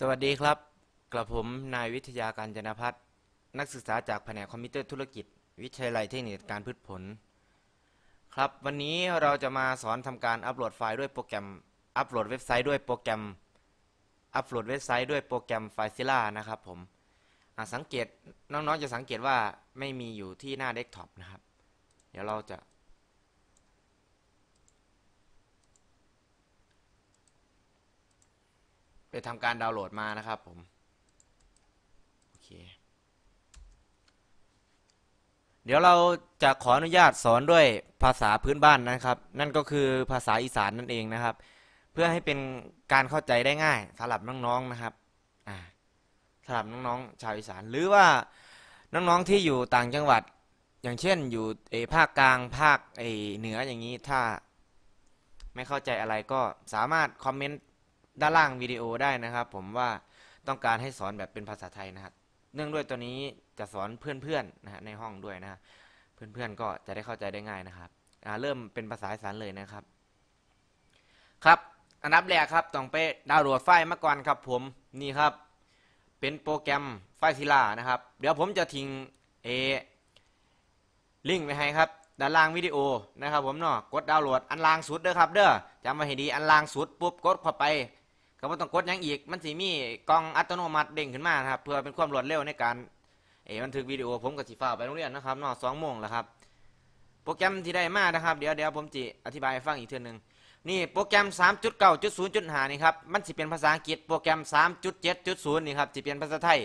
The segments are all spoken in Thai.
สวัสดีครับ กระผมนายวิทยาการจนพัฒน์นักศึกษาจากแผนกคอมพิวเตอร์ธุรกิจ วิทยาลัยเทคนิคการพืชผล ครับ วันนี้เราจะมาสอนทำการอัปโหลดไฟล์ด้วยโปรแกรม อัปโหลดเว็บไซต์ด้วยโปรแกรม อัปโหลดเว็บไซต์ด้วยโปรแกรมไฟซิล่านะครับผมอะสังเกตน้องๆจะสังเกตว่าไม่มีอยู่ที่หน้าเดสก์ท็อปนะครับ เดี๋ยวเราจะ ไป ทำการดาวน์โหลดมานะครับผมโอเคเดี๋ยวเราจะขออนุญาตสอนด้วยภาษาพื้นบ้านนะครับ นั่นก็คือภาษาอีสานนั่นเองนะครับ เพื่อให้เป็นการเข้าใจได้ง่ายสำหรับน้องๆนะครับสำหรับน้องๆชาวอีสานหรือว่าน้องๆที่อยู่ต่างจังหวัด อย่างเช่นอยู่เอภาคกลางภาคเอเหนืออย่างนี้ถ้าไม่เข้าใจอะไรก็สามารถคอมเมนต์ ด้านล่างวิดีโอได้นะครับ ผมว่าต้องการให้สอนแบบเป็นภาษาไทยนะครับ เนื่องด้วยตัวนี้จะสอนเพื่อนๆนะฮะในห้องด้วยนะเพื่อนๆก็จะได้เข้าใจได้ง่ายนะครับเริ่มเป็นภาษาอีสานเลยนะครับ ครับอันดับแรกครับต้องไปดาวน์โหลดไฟล์มาก่อนครับ ผมนี่ครับ เป็นโปรแกรมไฟล์ซิลานะครับ เดี๋ยวผมจะทิ้งเอลิงก์ไว้ให้ครับด้านล่างวิดีโอนะครับผมเนาะกดดาวน์โหลดอันล่างสุดเด้อครับเด้อจำไว้ให้ดีอันล่างสุดปุ๊บกดเข้าไป ก็บ่ต้องกดยังอีก มันสิมีกล่องอัตโนมัติเด้งขึ้นมาครับเพื่อเป็นความรวดเร็วในการเออบันทึกวิดีโอผมกับสิฟ้าไปโรงเรียนนะครับนาะสองโมงแล้วครับโปรแกรมที่ได้มานะครับเดี๋ยวเดี๋ยวผมจะอธิบายฟังอีกเทือหนึงนี่โปรแกรม 3.9.0.5นี่ครับมันสิเป็นภาษาอังกฤษโปรแกรม 3.7.0นี่ครับสิเป็นภาษาไทย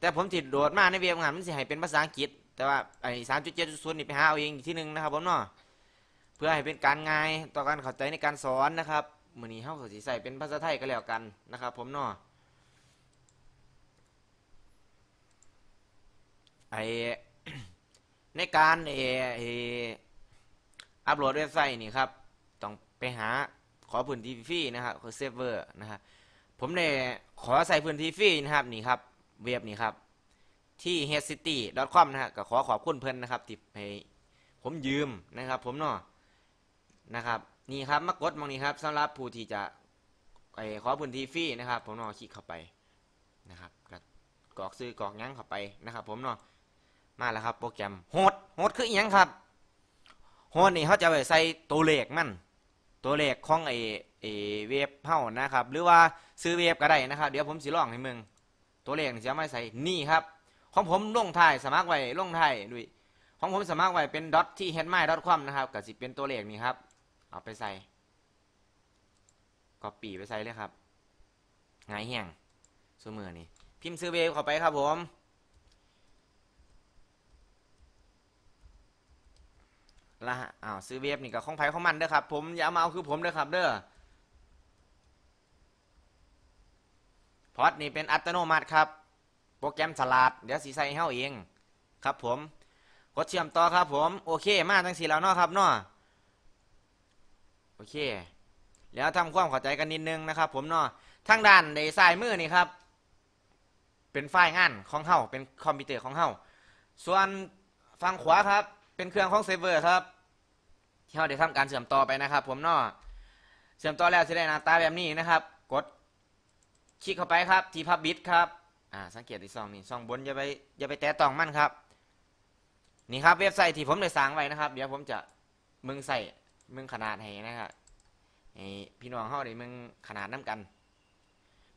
แต่ผมติดโดดมาในเว็บงานมันสิให้เป็นภาษาอังกฤษ แต่ว่าไอ้3.7.0นี่ไปหาเอาเองอีกที่หนึ่งนะครับผมเนาะเพื่อให้เป็นการง่ายต่อการเข้าใจในการสอนนะครับ มือนี้เฮาก็สิใส่เป็นภาษาไทยก็แล้วกันนะครับผมเนาะไอในการเอเออัปโหลดเว็บไซต์นี่ครับ ต้องไปหาขอพื้นที่ฟรีนะครับคือเซิร์ฟเวอร์นะครับ ผมได้ขอใส่พื้นที่ฟรีนะครับนี่ครับ เว็บนี่ครับ ที่ headcity.com นะฮะก็ขอขอบคุณเพิ่นนะครับที่ให้ผมยืมนะครับ ผมเนาะนะครับ นี่ครับมากดมองนี้ครับสำหรับผู้ที่จะไอขอพื้นที่ฟรีนะครับ ผมเนาะคลิกเข้าไปนะครับก็กรอกซื้อกรอกยั้งเข้าไปนะครับ ผมเนาะมาแล้วครับ โปรแกรมโหดโหดคืออยังครับโหดนี่เขาจะไปใส่ตัวเลขมันตัวเลขของไอไอเว็บเฮานะครับ หรือว่าซื้อเว็บก็ได้นะครับ เดี๋ยวผมสิลองให้มึงตัวเลขนี่จะไม่ใส่นี่ครับของผมลงไทยสมัครไว้ลงไทยด้วยของผมสมัครไว้เป็น dot ที่ headmy.com นะครับก็สิเป็นตัวเลขนี่ครับ เอาไปใส่ก็ปีไปใส่เลยครับง่ายแห้งซูมือนี่พิมพ์ซื้อเวฟเข้าไปครับผมละอ้าวซื้อเวฟนี่กับของไผ่ของมันเด้อครับ ผมอย่ามาเอาคือผมเด้อครับ เด้อพอดนี่เป็นอัตโนมัติครับ โปรแกรมฉลาดเดี๋ยวสีใส่ให้เฮาเอง ครับผม กดเชื่อมต่อครับผม โอเค มาทั้งสีแล้วเนาะครับเนาะ โอเค แล้วทำความเข้าใจกันนิดนึงนะครับ ผมเนาะทางด้านในซ้ายมือนี่ครับ เป็นไฟล์งานของเฮาเป็นคอมพิวเตอร์ของเฮาส่วนฝั่งขวาครับ เป็นเครื่องของเซิร์ฟเวอร์ครับที่เฮาได้ทำการเชื่อมต่อไปนะครับ ผมเนาะเชื่อมต่อแล้วจะได้หน้าตาแบบนี้นะครับ กดคลิกเข้าไปครับที่พับบิทครับอ่าสังเกตที่ซองนี่ซองบนอย่าไปอย่าไปแตะต้องมันครับ นี่ครับเว็บไซต์ที่ผมได้สร้างไว้นะครับ เดี๋ยวผมจะมึงใส่ มึงขนาดให้นะครับให้พี่น้องเฮาได้มึงขนาดน้ำกัน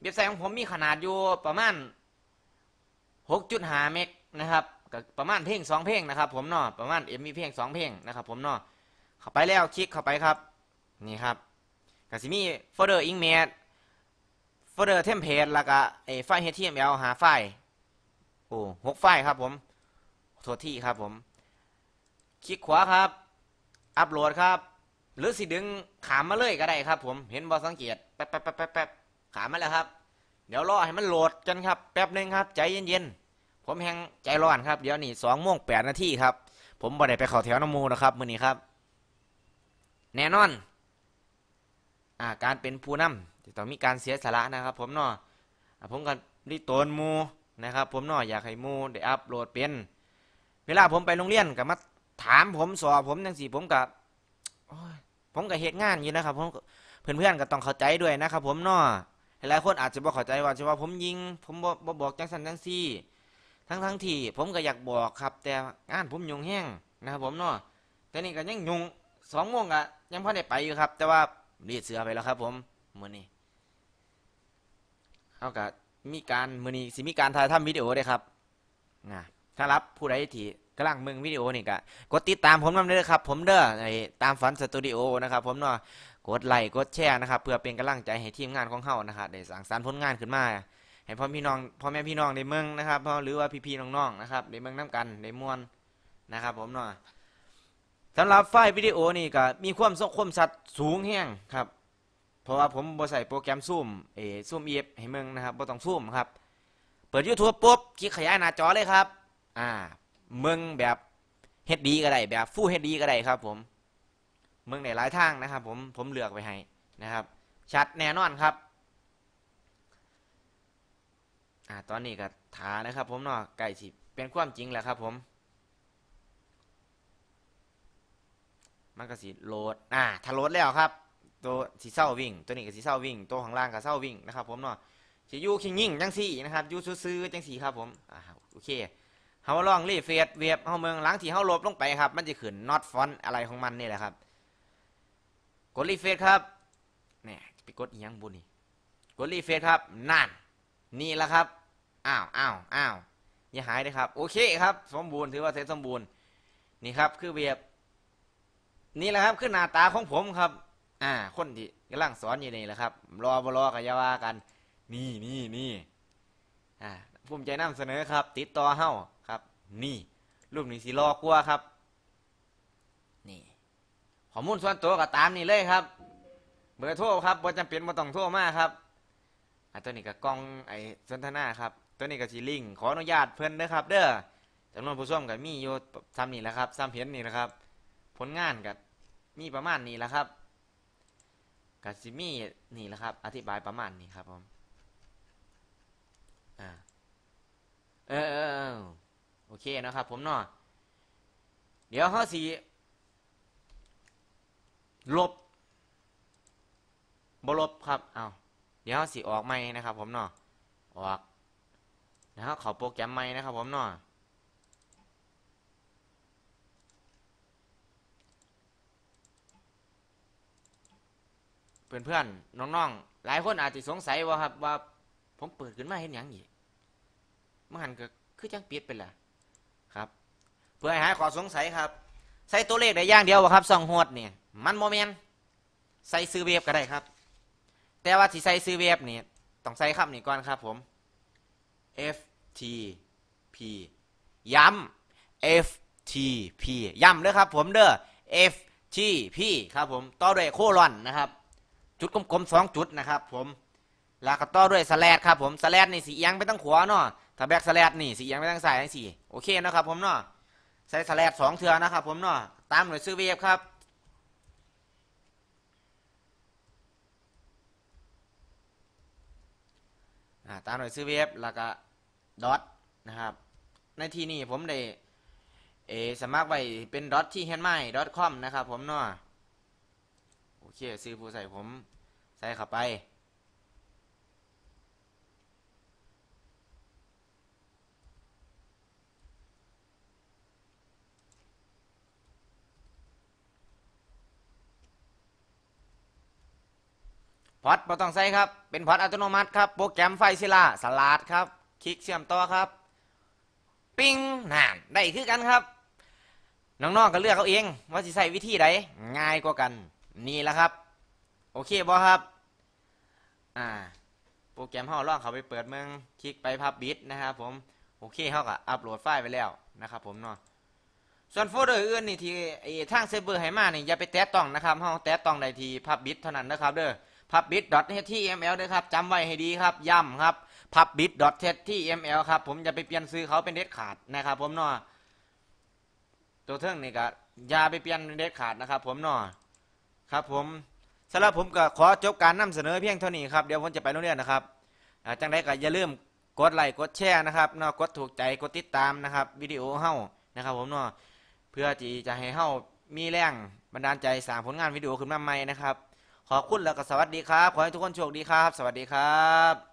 เว็บไซต์ของผมมีขนาดอยู่ประมาณ6.5เมกนะครับก็ประมาณเพลง2เพลงนะครับ ผมเนาะประมาณ MV เพลง2เพลงนะครับ ผมเนาะเข้าไปแล้วคลิกเข้าไปครับนี่ครับก็สิมีโฟลเดอร์อิงเมจโฟลเดอร์เทมเพลตแล้วก็ไอ้ไฟล์ HTML หาไฟล์โอ้หกไฟล์ครับ ผมโทษที่ครับผม คลิกขวาครับ อัปโหลดครับ หรือสิดึงขามมาเลยก็ได้ครับ ผมเห็นบอสังเกตแป๊บแป๊บแป๊บแป๊บขามมาแล้วครับ เดี๋ยวรอให้มันโหลดกันครับ แป๊บหนึ่งครับ ใจเย็นๆผมแหงใจร้อนครับเดี๋ยวนี่สองโมงแปดนาทีครับ ผมบ่ได้ไปเขอแถวน้ำมูนะครับมือนี้ครับ แน่นอนอ่าการเป็นผู้นำจะต้องมีการเสียสละนะครับ ผมเนาะอ่าผมก็รีโตนมูนะครับ ผมเนาะอยากให้มูได้อัปโหลดเป็น เวลาผมไปโรงเรียนก็มาถามผมสอบผมจังสี่ผมกับ ผมก็เหตุงานอยู่นะครับผมเพื่อนๆก็ต้องเข้าใจด้วยนะครับ ผมเนาะหลายคนอาจจะบ่เข้าใจว่าจะว่าผมยิง ผมบ่บอกจังสันจังซี่ ทั้งทั้งที่ผมก็อยากบอกครับ แต่งานผมยุ่งแห้งนะครับผมเนาะแต่นี่ก็ยังยุ่งสองโมงก็ยังพอได้ไปอยู่ครับ แต่ว่ารีดเสือไปแล้วครับ ผมมือนี้เขาก็มีการมือนี้สิมีการถ่ายทำวิดีโอเด้ครับนะถ้ารับผู้ใดที่ กำลังมืองวิดีโอนี่ก็กดติดตามผมนำเด้อครับ ผมเด้อไอ้ตามฝันสตูดิโอนะครับผมเนาะกดไลค์กดแชร์นะครับเพื่อเป็นกำลังใจให้ทีมงานของเฮานะครับได้สร้างสรรค์ผลงานขึ้นมาให้พ่อพี่น้องพ่อแม่พี่น้องในเมืองนะครับพ่อหรือว่าพี่ๆน้องๆนะครับในเมืองน้ำกันในมวลนะครับผมเนาะสำหรับไฟล์วิดีโอนี่ก็มีความสคมชัดสูงแห้งครับ เพราะว่าผมบ่ใส่โปรแกรมซูมเอซูมเอฟให้เมืองนะครับบ่ต้องซูมครับ เปิด YouTube ปุ๊บคลิกขยายหน้าจอเลยครับ อ่า เมืองแบบเฮดดีก็ได้แบบฟูเฮดดีก็ได้ครับ ผมเมืองในหลายทางนะครับ ผมผมเลือกไว้ให้นะครับ ชัดแน่นอนครับอ่าตอนนี้ก็ถานะครับ ผมเนาะไก่สิเป็นความจริงแหละครับ ผมมันก็สิโหลดอ่าถ้าโหลดแล้วครับ ตัวสีเศร้าวิ่ง ตัวนี้ก็สีเศร้าวิ่ง ตัวข้างล่างก็เศร้าวิ่งนะครับ ผมเนาะสิยูคิงยิ่งจังสี่นะครับยูซื่อจังสี่ครับ ผมอ่าโอเค เฮาลองรีเฟซเว็บเฮาเมืองหลังที่เฮาลบลงไปครับ มันจะขึ้น not font อะไรของมันนี่แหละครับ กดรีเฟซครับเนี่ยไปกดอีหยังบุนี่กดรีเฟซครับนั่นนี่แหละครับอ้าวอ้าวอ้าวอย่าหายเลยครับ โอเคครับ สมบูรณ์ถือว่าเสร็จสมบูรณ์นี่ครับ คือเวียบนี่แหละครับคือหน้าตาของผมครับ อ่า คนที่กำลังสอนอยู่นี่แหละครับ รอบรอกันยาว่ากัน นี่นี่นี่อ่าภูมิใจนำเสนอครับ ติดต่อเฮ้า นี่ รูปนี้สีรอกลัวครับ นี่ข้อมูลส่วนตัวก็ตามนี่เลยครับ เบอร์โทรครับบ่จำเป็นบ่ต้องโทรมาครับอะตัวนี้ก็กล้องไอ้สนทนาครับ ตัวนี้ก็สีลิงขออนุญาตเพิ่นเด้อครับ เด้อจำนวนผู้ชมก็มีอยู่ซ้ำนี่แหละครับซ้ำเพียนนี่แหละครับ ผลงานก็มีประมาณนี้แหละครับก็สิมีนี่แหละครับ อธิบายประมาณนี้ครับผมอ่าเออ อเออโอเคนะครับ ผมเนาะเดี๋ยวเขาสีลบบลบครับเอาเดี๋ยวสิออกใหมนะครับ ผมเนาะออกนะครับเขาโปรแกรมใหม่นะครับ ผมเนาะเพื่อนเพื่อนๆน้องๆ หลายคนอาจจะสงสัยว่าครับว่าผมเปิดขึ้นมาเห็นอย่างอีกมันหันก็คือจังเปิดไปละ ครับ เพื่อให้หายข้อสงสัยครับ ใส่ตัวเลขได้อย่างเดียวครับสองหดเนี่ยมันโมเมนใส่ซื้อเว็บก็ได้ครับ แต่ว่าที่ใส่ซื้อเว็บนี่ต้องใส่คำนี้ก่อนครับผม FTP ย้ำ FTP ย้ำเด้อครับผมเด้อ FTP ครับผมต่อด้วยโคลอนนะครับ จุดกลมๆสองจุดนะครับ ผมแล้วก็ต่อด้วยสแลดครับผมสแลดนี่สีเอียงไปตั้งขวาเนาะ ถ้าแบ็กสแลดนี่สีเอียงไปตั้งซ้ายทั้งสี่โอเคนะครับผมเนาะใส่สแลดสองเทือนะครับผมเนาะตามหน่วยซื้อเว็บครับตามหน่วยซื้อเว็บแล้วก็ดอทนะครับในที่นี้ผมได้เอสมัครไว้เป็นดอทที่เฮนไมดอทคอมนะครับผมเนาะโอเคซื้อผู้ใส่ผมใส่เข้าไป พอดบ่ต้องใส่ครับ เป็นพอดอัตโนมัติครับ โปรแกรมไฟซิลาสลัดครับ คลิกเชื่อมต่อครับ ปิ้งน่นได้คือกันครับ น้องๆก็เลือกเอาเอง ว่าสิใส่วิธีใดง่ายกว่ากัน นี่แหละครับ โอเคบ่ครับ อ่า โปรแกรมเฮาลองเขาไปเปิดเมืองคลิกไปพับบิทนะครับผม โอเคเฮาก็อัปโหลดไฟล์ไปแล้วนะครับผมเนาะส่วนโฟลเดอร์อื่นนี่ที่ทางเซิร์ฟเวอร์ให้มานี่อย่าไปแตะต้องนะครับเฮาแตะต้องได้ที่พับบิทเท่านั้นนะครับเด้อ pubbit.html ด้วยครับจำไว้ให้ดีครับย้ำครับ pubbit.html ครับผมจะไปเปลี่ยนซื้อเขาเป็นเด็ดขาดนะครับ ผมเนาะตัวเทิงนี่ก็อย่าไปเปลี่ยนเด็ดขาดนะครับ ผมเนาะครับผมสำหรับผมก็ขอจบการนำเสนอเพียงเท่านี้ครับเดี๋ยวผมจะไปโรงเรียนนะครับจังไดก็อย่าลืมกดไลค์กดแชร์นะครับเนาะกดถูกใจกดติดตามนะครับวิดีโอเฮานะครับ ผมเนาะเพื่อที่จะให้เฮามีแรงบันดาลใจสร้างผลงานวิดีโอขึ้นมาใหม่นะครับ ขอคุณแล้วก็สวัสดีครับ ขอให้ทุกคนโชคดีครับ สวัสดีครับ